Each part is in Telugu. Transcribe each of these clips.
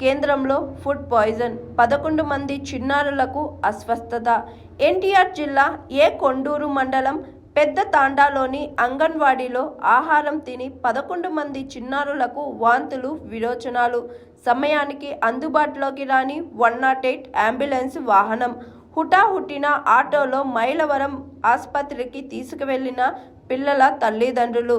కేంద్రంలో ఫుడ్ పాయిజన్. పదకొండు మంది చిన్నారులకు అస్వస్థత. ఎన్టీఆర్ జిల్లా ఏ కొండూరు మండలం పెద్ద తాండాలోని అంగన్వాడీలో ఆహారం తిని పదకొండు మంది చిన్నారులకు వాంతులు విరోచనాలు. సమయానికి అందుబాటులోకి రాని వన్ నాట్ ఎయిట్ అంబులెన్స్ వాహనం. హుటాహుటిన ఆటోలో మైలవరం ఆసుపత్రికి తీసుకువెళ్ళిన పిల్లల తల్లిదండ్రులు.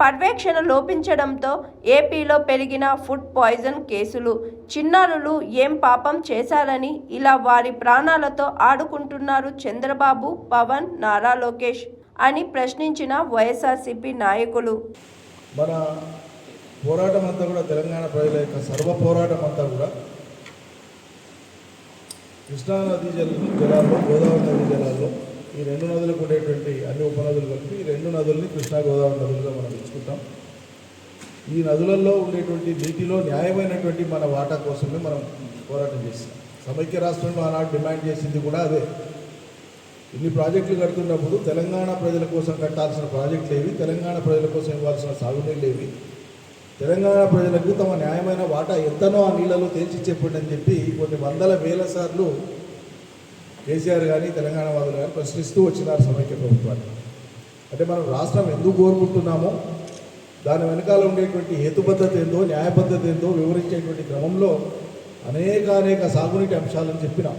పర్యవేక్షణ లోపించడంతో ఏపీలో పెరిగిన ఫుడ్ పాయిజన్ కేసులు చిన్నారులు ఏం పాపం చేశారని ఇలా వారి ప్రాణాలతో ఆడుకుంటున్నారు చంద్రబాబు పవన్ నారా లోకేష్ అని ప్రశ్నించిన వైఎస్ఆర్సీపీ నాయకులు. మన పోరాటం అంతా కూడా తెలంగాణ ప్రజల యొక్క సర్వ పోరాటం అంతా కూడా కృష్ణానదీ జల జలాల్లో గోదావరి నదీ జలాల్లో ఈ రెండు నదులకు ఉండేటువంటి అన్ని ఉపనదులు కలిపి ఈ రెండు నదుల్ని కృష్ణా గోదావరి నదులుగా మనం ఇచ్చుకుంటాం ఈ నదులలో ఉండేటువంటి నీటిలో న్యాయమైనటువంటి మన వాటా కోసమే మనం పోరాటం చేస్తాం. సమైక్య రాష్ట్రంలో ఆనాడు డిమాండ్ చేసింది కూడా అదే. ఇన్ని ప్రాజెక్టులు కడుతున్నప్పుడు తెలంగాణ ప్రజల కోసం కట్టాల్సిన ప్రాజెక్టులు ఏవి? తెలంగాణ ప్రజల కోసం ఇవ్వాల్సిన సాగునీళ్ళు ఏవి? తెలంగాణ ప్రజలకు తమ న్యాయమైన వాటా ఎంతనో ఆ నీళ్ళలో తేల్చి చెప్పండి అని చెప్పి కొన్ని వందల వేల సార్లు కేసీఆర్ కానీ తెలంగాణ వాళ్ళు కానీ ప్రశ్నిస్తూ వచ్చినారు సమైక్య ప్రభుత్వాన్ని. అంటే మనం రాష్ట్రం ఎందుకు కోరుకుంటున్నామో దాని వెనకాల ఉండేటువంటి హేతుబద్ధత ఏందో న్యాయబద్ధత ఏందో వివరించేటువంటి క్రమంలో అనేక అనేక సాగునీటి అంశాలను చెప్పినాం.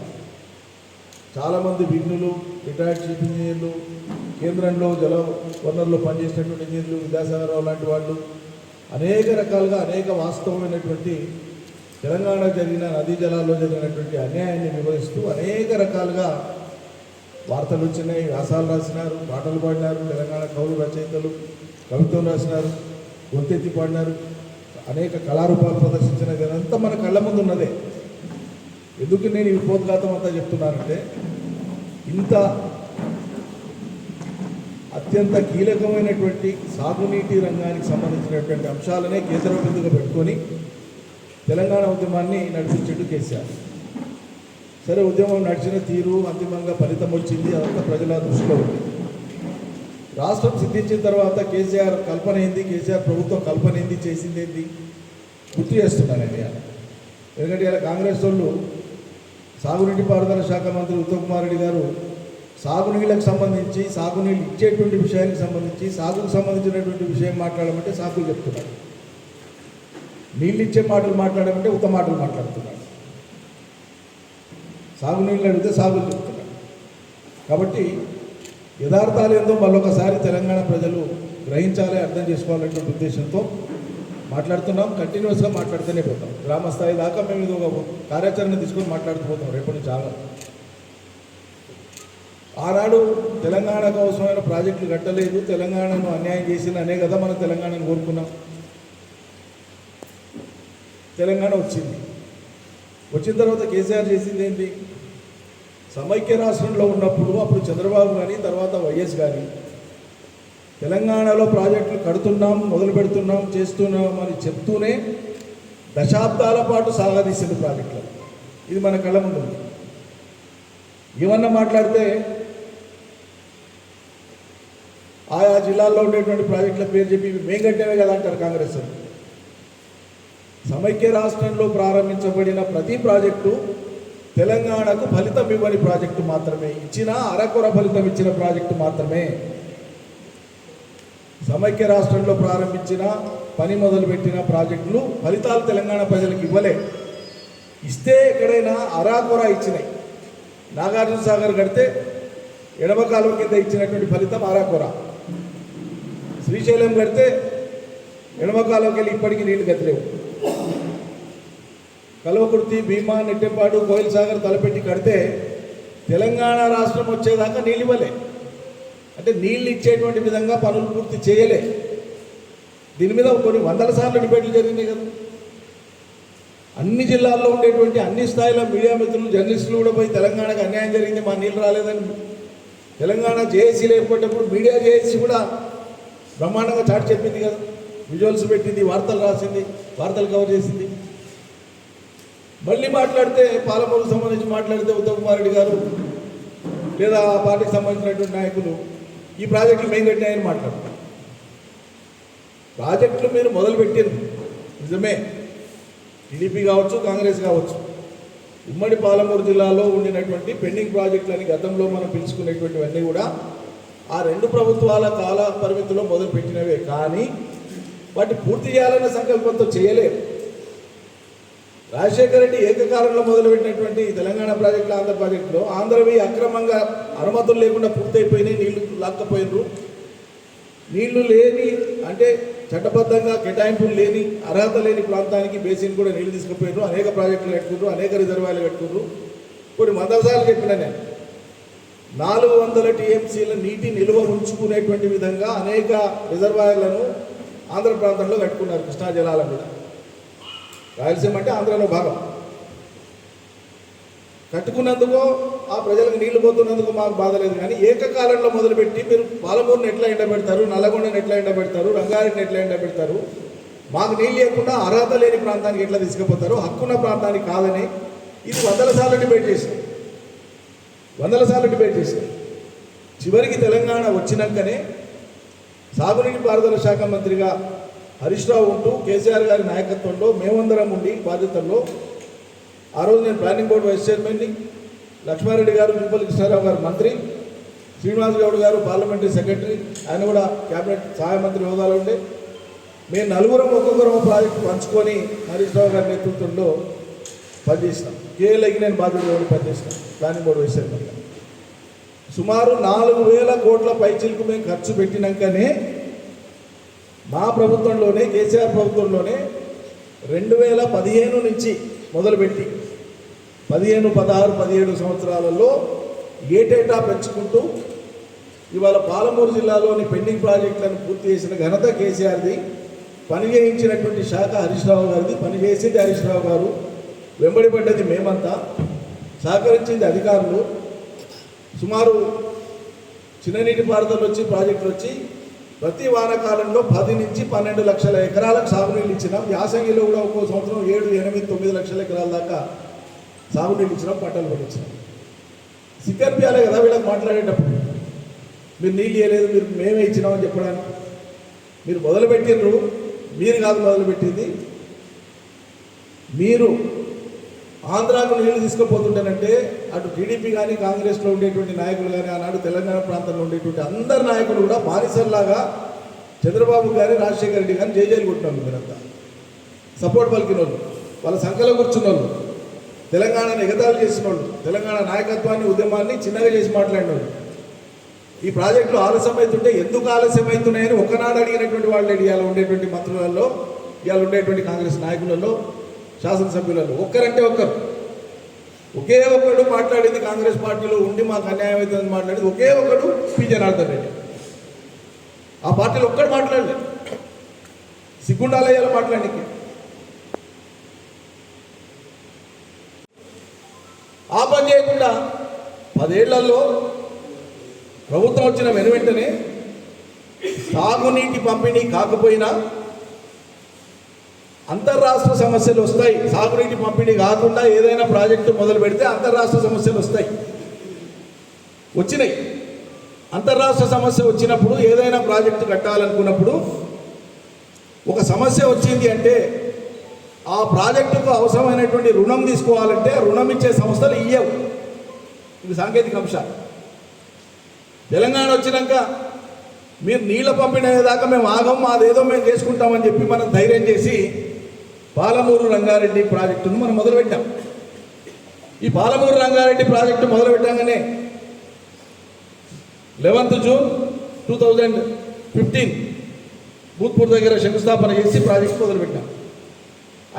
చాలామంది విఘ్నులు రిటైర్డ్ చీఫ్ ఇంజనీర్లు కేంద్రంలో జల వనరులు పనిచేసినటువంటి ఇంజనీర్లు విద్యాసాగరరావు లాంటి వాళ్ళు అనేక రకాలుగా అనేక వాస్తవమైనటువంటి తెలంగాణ జరిగిన నదీ జలాల్లో జరిగినటువంటి అన్యాయాన్ని వివరిస్తూ అనేక రకాలుగా వార్తలు వచ్చినాయి. వ్యాసాలు రాసినారు పాటలు పాడినారు. తెలంగాణ కవులు రచయితలు కవిత్వం రాసినారు గొంతెత్తి పాడినారు. అనేక కళారూపాలు ప్రదర్శించిన అదంతా మన కళ్ళ ముందు ఉన్నదే. ఎందుకు నేను ఈ పోద్ఘాతం అంతా చెప్తున్నానంటే ఇంత అత్యంత కీలకమైనటువంటి సాగునీటి రంగానికి సంబంధించినటువంటి అంశాలనే కేంద్ర బిందుగా పెట్టుకొని తెలంగాణ ఉద్యమాన్ని నడిపించేట్టు కేసీఆర్. సరే ఉద్యమం నడిచిన తీరు అంతిమంగా ఫలితం వచ్చింది అదంతా ప్రజల దృష్టిలో ఉంది. రాష్ట్రం సిద్ధించిన తర్వాత కేసీఆర్ కల్పన ఏంది? కేసీఆర్ ప్రభుత్వం కల్పన ఏంది? చేసింది ఏంది? గుర్తు చేస్తున్నాను నేను ఎందుకంటే ఇలా కాంగ్రెస్ వాళ్ళు సాగునీటి పారుదల శాఖ మంత్రి ఉత్తమ్ కుమార్ రెడ్డి గారు సాగునీళ్ళకు సంబంధించి సాగునీళ్ళు ఇచ్చేటువంటి విషయానికి సంబంధించి సాగుకు సంబంధించినటువంటి విషయం మాట్లాడమంటే సాకులు చెప్తున్నారు. నీళ్ళు ఇచ్చే మాటలు మాట్లాడమంటే ఉత్త మాటలు మాట్లాడుతున్నాడు. సాగునీళ్ళు అడిగితే సాగులు చెప్తున్నాడు. కాబట్టి యథార్థాలు ఏందో మళ్ళొకసారి తెలంగాణ ప్రజలు గ్రహించాలి అర్థం చేసుకోవాలనేటువంటి ఉద్దేశంతో మాట్లాడుతున్నాం. కంటిన్యూస్గా మాట్లాడుతూనే పోతాం. గ్రామ స్థాయి దాకా మేము ఇది ఒక కార్యాచరణ తీసుకొని మాట్లాడుతూ పోతాం. రేపటి నుంచి చాలా ఆనాడు తెలంగాణకు అవసరమైన ప్రాజెక్టులు కట్టలేదు. తెలంగాణను అన్యాయం చేసిన అనే కదా మనం తెలంగాణను కోరుకున్నాం. తెలంగాణ వచ్చింది. వచ్చిన తర్వాత కేసీఆర్ చేసింది ఏంటి? సమైక్య రాష్ట్రంలో ఉన్నప్పుడు అప్పుడు చంద్రబాబు కానీ తర్వాత వైఎస్ కానీ తెలంగాణలో ప్రాజెక్టులు కడుతున్నాం మొదలు పెడుతున్నాం చేస్తున్నాం అని చెప్తూనే దశాబ్దాల పాటు సాగదీసింది ప్రాజెక్టులు. ఇది మన కళ్ళ ముందు ఏమన్నా మాట్లాడితే ఆయా జిల్లాల్లో ఉండేటువంటి ప్రాజెక్టుల పేరు చెప్పి మేము మేం కదా అంటారు కాంగ్రెస్ వాళ్ళు. సమైక్య రాష్ట్రంలో ప్రారంభించబడిన ప్రతి ప్రాజెక్టు తెలంగాణకు ఫలితం ఇవ్వని ప్రాజెక్టు మాత్రమే. ఇచ్చిన అరకొర ఫలితం ఇచ్చిన ప్రాజెక్టు మాత్రమే. సమైక్య రాష్ట్రంలో ప్రారంభించిన పని మొదలుపెట్టిన ప్రాజెక్టులు ఫలితాలు తెలంగాణ ప్రజలకు ఇవ్వలే. ఇస్తే ఎక్కడైనా అరాకొర ఇచ్చినాయి. నాగార్జున సాగర్ కడితే ఎడమ కాలువ కింద ఇచ్చినటువంటి ఫలితం అరాకొర. శ్రీశైలం కడితే ఎడమ కాలువకి వెళ్ళి ఇప్పటికీ నీళ్ళు కట్టలేవు. కల్వకుర్తి భీమా నెట్టెపాడు కోయిల్ సాగర్ తలపెట్టి కడితే తెలంగాణ రాష్ట్రం వచ్చేదాకా నీళ్ళు ఇవ్వలే. అంటే నీళ్ళు ఇచ్చేటువంటి విధంగా పనులు పూర్తి చేయలే. దీని మీద కొన్ని వందల సార్లు డిబేట్లు జరిగినాయి కదా. అన్ని జిల్లాల్లో ఉండేటువంటి అన్ని స్థాయిలో మీడియా మిత్రులు జర్నలిస్టులు కూడా పోయి తెలంగాణకు అన్యాయం జరిగింది మా నీళ్ళు రాలేదని. తెలంగాణ జేఏసీ లేకపోయేటప్పుడు మీడియా జేఏసీ కూడా బ్రహ్మాండంగా చాటు చెప్పింది కదా. విజువల్స్ పెట్టింది వార్తలు రాసింది వార్తలు కవర్ చేసింది. మళ్ళీ మాట్లాడితే పాలమూరు సంబంధించి మాట్లాడితే ఉత్తమ్ కుమార్ రెడ్డి గారు లేదా ఆ పార్టీకి సంబంధించినటువంటి నాయకులు ఈ ప్రాజెక్టులు మేము కట్టినాయని మాట్లాడతారు. ప్రాజెక్టులు మీరు మొదలుపెట్టారు నిజమే. టీడీపీ కావచ్చు కాంగ్రెస్ కావచ్చు. ఉమ్మడి పాలమూరు జిల్లాలో ఉండినటువంటి పెండింగ్ ప్రాజెక్టులని గతంలో మనం పిలుచుకునేటువంటివన్నీ కూడా ఆ రెండు ప్రభుత్వాల కాల పరిమితిలో మొదలుపెట్టినవే. కానీ వాటి పూర్తి చేయాలన్న సంకల్పంతో చేయలేరు. రాజశేఖర రెడ్డి ఏకకాలంలో మొదలుపెట్టినటువంటి తెలంగాణ ప్రాజెక్టులు ఆంధ్ర ప్రాజెక్టులో ఆంధ్రవి అక్రమంగా అనుమతులు లేకుండా పూర్తయిపోయినాయి నీళ్ళు లాక్కపోయినరు. నీళ్ళు లేని అంటే చట్టబద్ధంగా కేటాయింపులు లేని అర్హత లేని ప్రాంతానికి బేసిన్ కూడా నీళ్ళు తీసుకుపోయినారు. అనేక ప్రాజెక్టులు కట్టుకున్నారు అనేక రిజర్వాయర్లు కట్టుకున్నారు. కొన్ని మందసార్లు చెప్పిన నేను నాలుగు వందల టీఎంసీల నీటి నిల్వ ఉంచుకునేటువంటి విధంగా అనేక రిజర్వాయర్లను ఆంధ్ర ప్రాంతంలో కట్టుకున్నారు కృష్ణా జలాల మీద. రాయలసీమ అంటే ఆంధ్రలో భాగం. కట్టుకున్నందుకు ఆ ప్రజలకు నీళ్ళు పోతున్నందుకు మాకు బాధ లేదు. కానీ ఏకకాలంలో మొదలుపెట్టి మీరు పాలమూరుని ఎట్లా ఎండబెడతారు నల్లగొండని ఎట్లా ఎండబెడతారు రంగారెడ్డిని ఎట్లా ఎండబెడతారు మాకు నీళ్ళు లేకుండా అర్హత లేని ప్రాంతానికి ఎట్లా తీసుకుపోతారు? హక్కున్న ప్రాంతానికి కాదని ఇది వందల సార్లు డిబేట్ చేశాం వందల సార్లు డిబేట్ చేశాం చివరికి తెలంగాణ వచ్చినాకనే సాగునీటి పారుదల శాఖ మంత్రిగా హరీష్ రావు ఉంటూ కేసీఆర్ గారి నాయకత్వంలో మేమందరం ఉండి బాధ్యతల్లో ఆ రోజు నేను ప్లానింగ్ బోర్డు వైస్ చైర్మన్ని లక్ష్మారెడ్డి గారు జుంపల్లి కృష్ణారావు గారు మంత్రి శ్రీనివాస్ గౌడ్ గారు పార్లమెంటరీ సెక్రటరీ ఆయన కూడా క్యాబినెట్ సహాయ మంత్రి హోదాలో ఉండే. మేము నలుగురం ఒక్కొక్కరం ప్రాజెక్టు పంచుకొని హరీష్ రావు గారి నేతృత్వంలో పనిచేసినాం. కేఎల్ఐకి నేను బాధ్యతగా ఉండి పనిచేసినాం ప్లానింగ్ బోర్డు వైస్ చైర్మన్గా. సుమారు నాలుగు వేల కోట్ల పైచిలకు మేము ఖర్చు పెట్టినాకనే మా ప్రభుత్వంలోనే కేసీఆర్ ప్రభుత్వంలోనే రెండు వేల పదిహేను నుంచి మొదలుపెట్టి పదిహేను పదహారు పదిహేడు సంవత్సరాలలో ఏటేటా పెంచుకుంటూ ఇవాళ పాలమూరు జిల్లాలోని పెండింగ్ ప్రాజెక్టులను పూర్తి చేసిన ఘనత కేసీఆర్ది. పని చేయించినటువంటి శాఖ హరీష్ రావు గారిది పని చేసేది హరీష్ రావు గారు. వెంబడి పడ్డది మేమంతా. సహకరించింది అధికారులు. సుమారు చిన్ననీటి పారుదల వచ్చి ప్రాజెక్టులు వచ్చి ప్రతి వానకాలంలో పది నుంచి పన్నెండు లక్షల ఎకరాలకు సాగునీళ్ళు ఇచ్చినాం. యాసంగిలో కూడా ఒక్కో సంవత్సరం ఏడు ఎనిమిది తొమ్మిది లక్షల ఎకరాల దాకా సాగునీళ్ళు ఇచ్చినాం పంటలు పండించినాం. సిక్కర్పియాలే కదా వీళ్ళకి మాట్లాడేటప్పుడు. మీరు నీళ్ళు ఇవ్వలేదు మీరు మేమే ఇచ్చినామని చెప్పడానికి. మీరు మొదలుపెట్టిండ్రు మీరు కాదు మొదలుపెట్టింది. మీరు ఆంధ్రాకు నీళ్ళు తీసుకుపోతుంటానంటే అటు టీడీపీ కానీ కాంగ్రెస్లో ఉండేటువంటి నాయకులు కానీ ఆనాడు తెలంగాణ ప్రాంతంలో ఉండేటువంటి అందరు నాయకులు కూడా బానిసల్లాగా చంద్రబాబు గారి రాజశేఖర రెడ్డి గారిని జైజైలు కొట్టినారు మీరంతా. సపోర్ట్ పలికిన వాళ్ళు వాళ్ళ సంఖ్యలో కూర్చున్న వాళ్ళు తెలంగాణను ఎగతాలు చేసిన వాళ్ళు తెలంగాణ నాయకత్వాన్ని ఉద్యమాన్ని చిన్నగా చేసి మాట్లాడిన వాళ్ళు ఈ ప్రాజెక్టులు ఆలస్యం అవుతుంటే ఎందుకు ఆలస్యం అవుతున్నాయని ఒకనాడు అడిగినటువంటి వాళ్ళు ఇవాళ ఉండేటువంటి మంత్రులలో ఇవాళ ఉండేటువంటి కాంగ్రెస్ నాయకులలో శాసనసభ్యులను ఒక్కరంటే ఒక్కరు. ఒకే ఒక్కడు మాట్లాడింది కాంగ్రెస్ పార్టీలో ఉండి మాకు అన్యాయం అవుతుందని మాట్లాడింది ఒకే ఒక్కడు పి. జనార్దన్ రెడ్డి. ఆ పార్టీలో ఒక్కడు మాట్లాడలేదు సిగ్గుండాలయ్యాలో మాట్లాడికి ఆ పని చేయకుండా పదేళ్ళలో ప్రభుత్వం వచ్చిన వెను వెంటనే సాగునీటి పంపిణీ కాకపోయినా అంతర్రాష్ట్ర సమస్యలు వస్తాయి. సాగునీటి పంపిణీ కాకుండా ఏదైనా ప్రాజెక్టు మొదలు పెడితే అంతర్రాష్ట్ర సమస్యలు వస్తాయి. వచ్చినాయి. అంతర్రాష్ట్ర సమస్య వచ్చినప్పుడు ఏదైనా ప్రాజెక్టు కట్టాలనుకున్నప్పుడు ఒక సమస్య వచ్చింది అంటే ఆ ప్రాజెక్టుకు అవసరమైనటువంటి రుణం తీసుకోవాలంటే రుణం ఇచ్చే సంస్థలు ఇయ్యవు. ఇది సాంకేతిక అంశాలు తెలంగాణ వచ్చినాక మీరు నీళ్ళ పంపిణీ దాకా మేము ఆగం మాదేదో మేము చేసుకుంటామని చెప్పి మనం ధైర్యం చేసి పాలమూరు రంగారెడ్డి ప్రాజెక్టును మనం మొదలుపెట్టాం. ఈ Palamuru Rangareddy project మొదలుపెట్టాగానే eleventh June two thousand fifteen Bhoothpur దగ్గర శంకుస్థాపన చేసి ప్రాజెక్ట్ మొదలుపెట్టాం.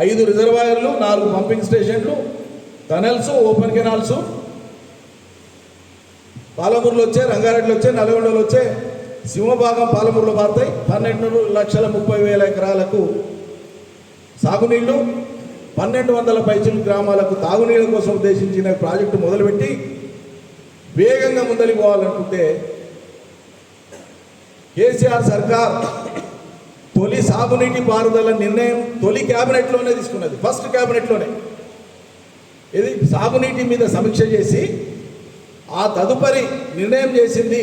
ఐదు రిజర్వాయర్లు నాలుగు పంపింగ్ స్టేషన్లు టనల్స్ ఓపెన్ కెనాల్స్. పాలమూరులో వచ్చే రంగారెడ్డిలో వచ్చే నల్గొండలో వచ్చే సింహభాగం పాలమూరులో పారుతాయి. పన్నెండు లక్షల ముప్పై వేల ఎకరాలకు సాగునీళ్ళు పన్నెండు వందల పైచిలు గ్రామాలకు తాగునీళ్ళ కోసం ఉద్దేశించిన ప్రాజెక్టు మొదలుపెట్టి వేగంగా ముందరికి పోవాలనుకుంటే కేసీఆర్ సర్కార్ తొలి సాగునీటి పారుదల నిర్ణయం తొలి క్యాబినెట్లోనే తీసుకున్నది. ఫస్ట్ క్యాబినెట్లోనే. ఇది సాగునీటి మీద సమీక్ష చేసి ఆ తదుపరి నిర్ణయం చేసింది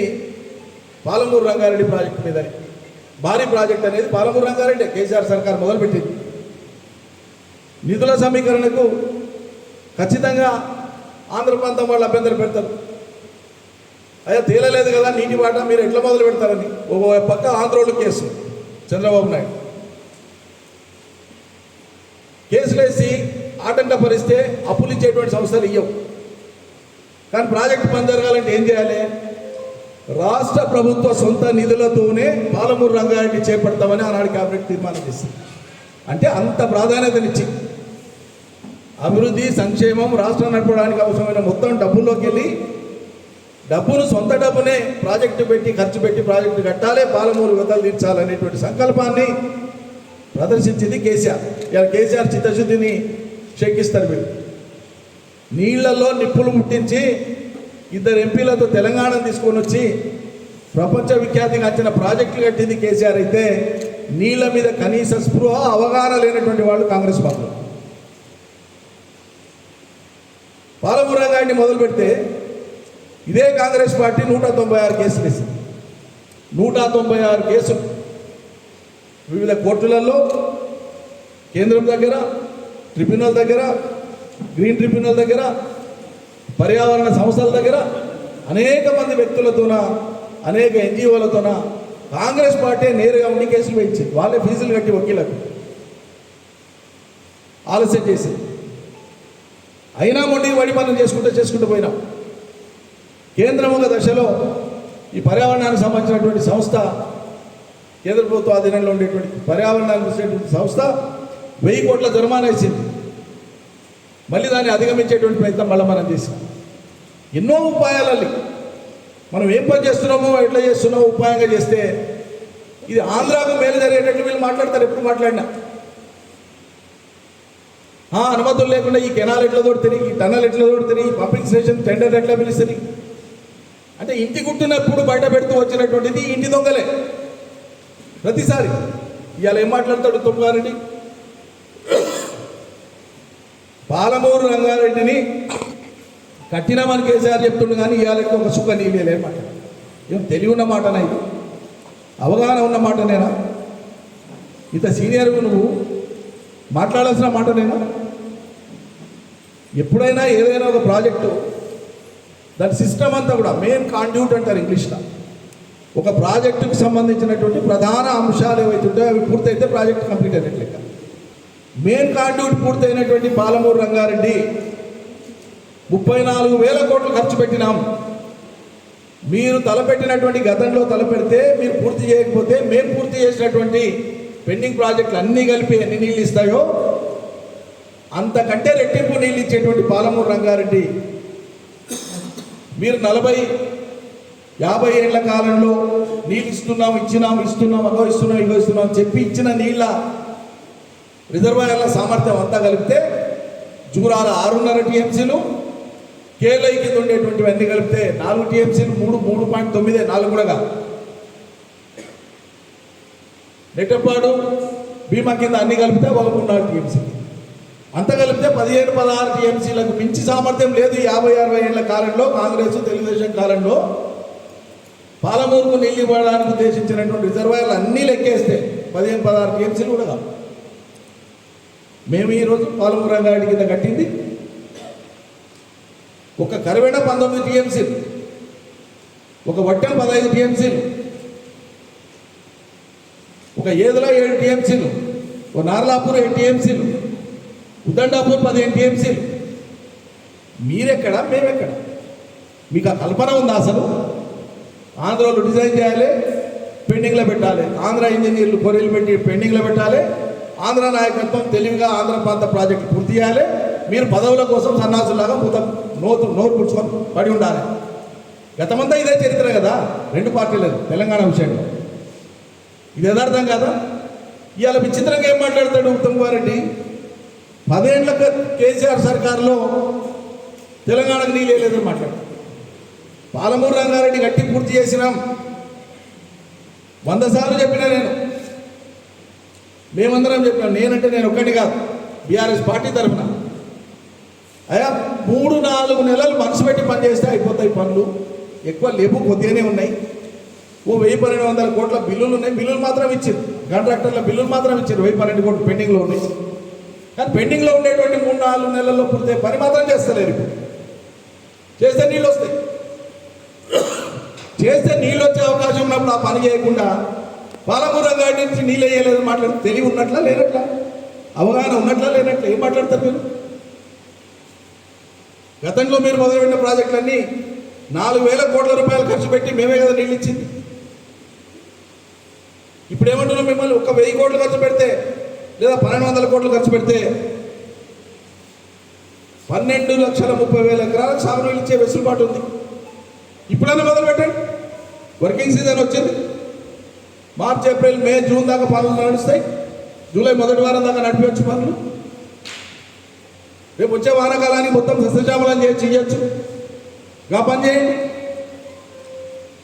పాలమూరు రంగారెడ్డి ప్రాజెక్టు మీదని. భారీ ప్రాజెక్ట్ అనేది పాలమూరు రంగారెడ్డి కేసీఆర్ సర్కార్ మొదలుపెట్టింది. నిధుల సమీకరణకు ఖచ్చితంగా ఆంధ్ర ప్రాంతం వాళ్ళు అభ్యంతరం పెడతారు. అయ్యా తేలలేదు కదా నీటి వాటా మీరు ఎట్లా మొదలు పెడతారని? ఒక పక్క ఆంధ్రోళ్ళు కేసు చంద్రబాబు నాయుడు. కేసులు వేసి ఆటంక పరిస్తే అప్పులు ఇచ్చేటువంటి సంస్థలు ఇవ్వవు కానీ ప్రాజెక్ట్ పని జరగాలంటే ఏం చేయాలి? రాష్ట్ర ప్రభుత్వ సొంత నిధులతోనే పాలమూరు రంగారెడ్డి చేపడతామని ఆనాడు కేబినెట్ తీర్మానం చేసింది. అంటే అంత ప్రాధాన్యతనిచ్చి అభివృద్ధి సంక్షేమం రాష్ట్రం నడపడానికి అవసరమైన మొత్తం డబ్బుల్లోకి వెళ్ళి డబ్బును సొంత డబ్బునే ప్రాజెక్టు పెట్టి ఖర్చు పెట్టి ప్రాజెక్టు కట్టాలి పాలమూరు వెతలు తీర్చాలనేటువంటి సంకల్పాన్ని ప్రదర్శించింది కేసీఆర్. ఇలా కేసీఆర్ చిత్తశుద్ధిని షెక్కిస్తారు వీళ్ళు. నీళ్ళలో నిప్పులు ముట్టించి ఇద్దరు ఎంపీలతో తెలంగాణ తీసుకొని వచ్చి ప్రపంచ విఖ్యాతిగాంచిన ప్రాజెక్టులు కట్టింది కేసీఆర్ అయితే నీళ్ళ మీద కనీస స్పృహ అవగాహన లేనటువంటి వాళ్ళు కాంగ్రెస్ పార్టీ పాలమూరు రంగాన్ని మొదలు పెడితే ఇదే కాంగ్రెస్ పార్టీ నూట తొంభై ఆరు కేసులు వేసింది. నూట తొంభై ఆరు కేసులు. వివిధ కోర్టులలో కేంద్రం దగ్గర ట్రిబ్యునల్ దగ్గర గ్రీన్ ట్రిబ్యునల్ దగ్గర పర్యావరణ సంస్థల దగ్గర అనేక మంది వ్యక్తులతోన అనేక ఎన్జిఓలతోన కాంగ్రెస్ పార్టీ నేరుగా ఉండి కేసులు వేయించింది. వాళ్ళే ఫీజులు కట్టి వకీలకు. ఆలస్యం చేసింది. అయినా మొండి వడి పనులు చేసుకుంటూ చేసుకుంటూ పోయినాం. కేంద్రం ఒక దశలో ఈ పర్యావరణానికి సంబంధించినటువంటి సంస్థ కేంద్ర ప్రభుత్వ ఆధీనంలో ఉండేటువంటి పర్యావరణానికి సంబంధించినటువంటి సంస్థ వెయ్యి కోట్ల జరిమానా వేసింది. మళ్ళీ దాన్ని అధిగమించేటువంటి ప్రయత్నం మళ్ళీ మనం చేసాం ఎన్నో ఉపాయాలని మనం ఏం పని చేస్తున్నామో ఎట్లా చేస్తున్నామో ఉపాయంగా చేస్తే ఇది ఆంధ్రాకు మేలు జరిగేటట్లు వీళ్ళు మాట్లాడతారు ఎప్పుడు మాట్లాడినా. అనుమతులు లేకుండా ఈ కెనాల్ ఎట్లా తోడుతుంది ఈ టన్నల్ ఎట్లా తోడుతుంది ఈ పంపింగ్ స్టేషన్ టెండర్ ఎట్లా పిలుస్తుంది? అంటే ఇంటి గుట్టునప్పుడు బయట పెడుతూ వచ్చినటువంటిది ఇంటి దొంగలే. ప్రతిసారి ఇవాళ ఏం మాట్లాడతాడు తుమ్మారెడ్డి పాలమూరు రంగారెడ్డిని కట్టినామని కేసీఆర్ చెప్తుండు కానీ ఇవాళ ఒక సుఖ నీళ్ళే మాట. ఏం తెలివి ఉన్న మాటనే ఇది? అవగాహన ఉన్న మాటనేనా? ఇంత సీనియర్ నువ్వు మాట్లాడాల్సిన మాట నేను? ఎప్పుడైనా ఏదైనా ఒక ప్రాజెక్టు దాని సిస్టమ్ అంతా కూడా మెయిన్ కాండ్యూట్ అంటారు ఇంగ్లీష్లో. ఒక ప్రాజెక్టుకు సంబంధించినటువంటి ప్రధాన అంశాలు ఏవైతే ఉంటాయో అవి పూర్తయితే ప్రాజెక్ట్ కంప్లీట్ అయినట్లు లెక్క. మెయిన్ కాండ్యూట్ పూర్తయినటువంటి పాలమూరు రంగారెడ్డి ముప్పై నాలుగు వేల కోట్లు ఖర్చు పెట్టినాం. మీరు తలపెట్టినటువంటి గతంలో తలపెడితే మీరు పూర్తి చేయకపోతే మేము పూర్తి చేసినటువంటి పెండింగ్ ప్రాజెక్టులు అన్నీ కలిపి ఎన్ని నీళ్ళు ఇస్తాయో అంతకంటే రెట్టింపు నీళ్ళు ఇచ్చేటువంటి పాలమూరు రంగారెడ్డి. మీరు నలభై యాభై ఏళ్ళ కాలంలో నీళ్ళు ఇస్తున్నాం ఇచ్చినాం ఇస్తున్నాం అగో ఇస్తున్నాం ఇగో ఇస్తున్నాం అని చెప్పి ఇచ్చిన నీళ్ళ రిజర్వాయర్ల సామర్థ్యం అంతా కలిపితే జూరాల ఆరున్నర టీఎంసీలు కేలై కింద ఉండేటువంటివన్నీ కలిపితే నాలుగు టీఎంసీలు మూడు మూడు పాయింట్ తొమ్మిది నాలుగు కూడా నెట్టపాడు భీమా కింద అన్ని కలిపితే ఒక మూడు టీఎంసీ. అంత కలిపితే పదిహేను పదహారు టీఎంసీలకు మించి సామర్థ్యం లేదు యాభై అరవై ఏళ్ళ కాలంలో కాంగ్రెస్ తెలుగుదేశం కాలంలో. పాలమూరుకు నీళ్ళు ఇవ్వడానికి ఉద్దేశించినటువంటి రిజర్వాయర్లు అన్నీ లెక్కేస్తే పదిహేను పదహారు టీఎంసీలు కూడా కావు. మేము ఈరోజు పాలమూరు రంగారెడ్డి కింద కట్టింది. ఒక కరవేడ పంతొమ్మిది టీఎంసీలు. ఒక వట్టెం పదహైదు టీఎంసీలు. ఒక ఏదులో ఏడు టీఎంసీలు? ఒక నార్లాపూర్ ఏడు టీఎంసీలు? ఉద్దండాపూర్ పదిహేను టీఎంసీలు? మీరెక్కడ? మేమెక్కడ? మీకు ఆ కల్పన ఉందా అసలు? ఆంధ్రలో డిజైన్ చేయాలి పెండింగ్లో పెట్టాలి. ఆంధ్ర ఇంజనీర్లు కొరీలు పెట్టి పెండింగ్లో పెట్టాలి. ఆంధ్ర నాయకత్వం తెలివిగా ఆంధ్ర ప్రాంత ప్రాజెక్టు పూర్తి చేయాలి. మీరు పదవుల కోసం సన్నాసులాగా పూత నోతు నోరు పుచ్చుకొని పడి ఉండాలి. గతమంతా ఇదే చరిత్ర కదా? రెండు పార్టీలు తెలంగాణ విషయంలో. ఇది యథార్థం కదా? ఇవాళ విచిత్రంగా ఏం మాట్లాడతాడు ఉత్తమ్ కుమార్ రెడ్డి? పదేళ్ళ కేసీఆర్ సర్కారులో తెలంగాణకు నీళ్ళు లేదని మాట్లాడు. పాలమూరు రంగారెడ్డి గట్టి పూర్తి చేసినాం. వంద సార్లు చెప్పినా నేను. మేమందరం చెప్పినాం. నేనంటే నేను ఒక్కటి కాదు. బీఆర్ఎస్ పార్టీ తరఫున. అయ్యా మూడు నాలుగు నెలలు మనసు పెట్టి పని చేస్తే అయిపోతాయి పనులు. ఎక్కువ లేవు కొద్దిగానే ఉన్నాయి. ఓ వెయ్యి పన్నెండు వందల కోట్ల బిల్లులు ఉన్నాయి. బిల్లులు మాత్రం ఇచ్చింది. కాంట్రాక్టర్ల బిల్లులు మాత్రం ఇచ్చారు వెయ్యి పన్నెండు కోట్లు పెండింగ్లో ఉన్నాయి. కానీ పెండింగ్లో ఉండేటువంటి మూడు నాలుగు నెలల్లో పూర్తి పని మాత్రం చేస్తలేరు ఇప్పుడు. చేస్తే నీళ్ళు వస్తాయి. చేస్తే నీళ్ళు వచ్చే అవకాశం ఉన్నప్పుడు ఆ పని చేయకుండా పాలమూరం గారి నుంచి నీళ్ళు వేయలేదు మాట్లాడి తెలివి ఉన్నట్లా లేనట్లా? అవగాహన ఉన్నట్లా లేనట్లా? ఏం మాట్లాడతారు మీరు? గతంలో మీరు మొదలుపెట్టిన ప్రాజెక్టులన్నీ నాలుగు వేల కోట్ల రూపాయలు ఖర్చు పెట్టి మేమే కదా నీళ్ళు ఇచ్చింది. ఒక వెయ్యి కోట్లు ఖర్చు పెడితే లేదా పన్నెండు వందల కోట్లు ఖర్చు పెడితే పన్నెండు లక్షల ముప్పై వేల ఎకరాలకు సాగునీళ్ళు ఇచ్చే వెసులుబాటు ఉంది. ఇప్పుడైనా మొదలు పెట్టండి వర్కింగ్ సీజన్ వచ్చింది. మార్చ్ ఏప్రిల్ మే జూన్ దాకా పనులు నడుస్తాయి. జూలై మొదటి వారం దాకా నడిపించచ్చు పనులు. రేపు వచ్చే వానకాలానికి మొత్తం సస్యశ్యామలం చేసి చేయొచ్చు. గా పని చేయండి.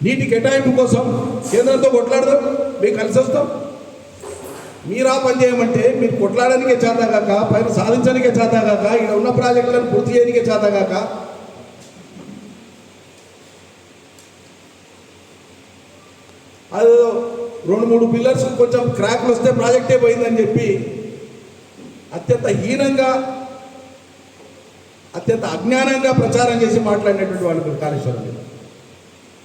నీటి కేటాయింపు కోసం కేంద్రంతో కొట్లాడదాం. మీకు కలిసి వస్తాం. మీరు ఆ పని చేయమంటే మీరు కొట్లాడడానికే చేతగాక పైన సాధించడానికే చేతగాక ఇక్కడ ఉన్న ప్రాజెక్టులను పూర్తి చేయడానికే చేతగాక. అది రెండు మూడు పిల్లర్స్ కొంచెం క్రాక్లు వస్తే ప్రాజెక్టే పోయిందని చెప్పి అత్యంత హీనంగా అత్యంత అజ్ఞానంగా ప్రచారం చేసి మాట్లాడినటువంటి వాళ్ళు కాళేశ్వరం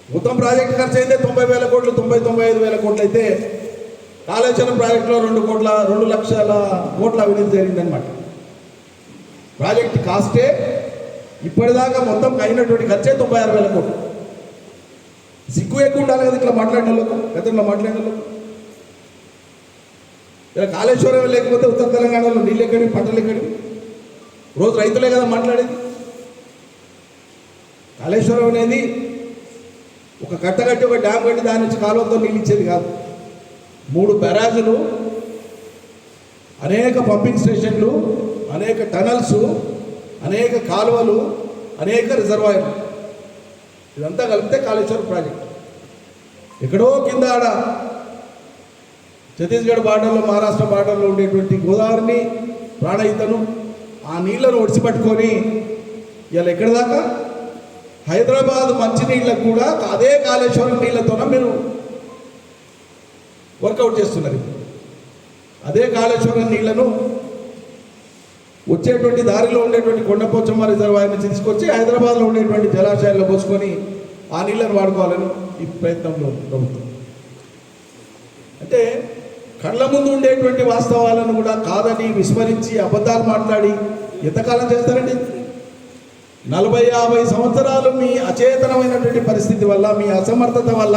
మొత్తం ప్రాజెక్ట్ ఖర్చు అయితే తొంభై వేల కోట్లు తొంభై తొంభై ఐదు వేల కోట్లు అయితే కాళేశ్వరం ప్రాజెక్టులో రెండు కోట్ల రెండు లక్షల కోట్ల అవినీతి జరిగిందనమాట ప్రాజెక్ట్ కాస్టే ఇప్పటిదాకా మొత్తం అయినటువంటి ఖర్చే తొంభై ఆరు వేల కోట్లు. సిగ్గు ఎక్కువ ఉండాలి కదా ఇట్లా మాట్లాడిన గతంలో మాట్లాడిన ఇలా కాళేశ్వరం లేకపోతే ఉత్తర తెలంగాణలో నీళ్ళు ఎక్కడి పంటలు ఎక్కడి? రోజు రైతులే కదా మాట్లాడేది. కాళేశ్వరం అనేది ఒక కట్ట కట్టి ఒక డ్యామ్ కట్టి దాని నుంచి కాలువతో నీళ్ళు ఇచ్చేది కాదు. మూడు బ్యారాజులు అనేక పంపింగ్ స్టేషన్లు అనేక టనల్స్ అనేక కాలువలు అనేక రిజర్వాయర్లు ఇదంతా కలిపితే కాళేశ్వరం ప్రాజెక్ట్. ఎక్కడో కింద ఆడ ఛత్తీస్గఢ్ బార్డర్లో మహారాష్ట్ర బార్డర్లో ఉండేటువంటి గోదావరిని ప్రాణహితను ఆ నీళ్ళను ఒడిసిపట్టుకొని ఇవాళ ఎక్కడి దాకా? హైదరాబాద్ మంచినీళ్ళకు కూడా అదే కాళేశ్వరం నీళ్ళతోన మీరు వర్కౌట్ చేస్తున్నారు అదే కాళేశ్వరం నీళ్ళను వచ్చేటువంటి దారిలో ఉండేటువంటి కొండపోచమ్మ రిజర్వాయర్ నుంచి తీసుకొచ్చి హైదరాబాద్లో ఉండేటువంటి జలాశయాల్లో పోసుకొని ఆ నీళ్ళను వాడుకోవాలని ఈ ప్రయత్నంలో ప్రభుత్వం. అంటే కళ్ళ ముందు ఉండేటువంటి వాస్తవాలను కూడా కాదని విస్మరించి అబద్ధాలు మాట్లాడి ఎంతకాలం చేస్తారండి? నలభై యాభై సంవత్సరాలు మీ అచేతనమైనటువంటి పరిస్థితి వల్ల మీ అసమర్థత వల్ల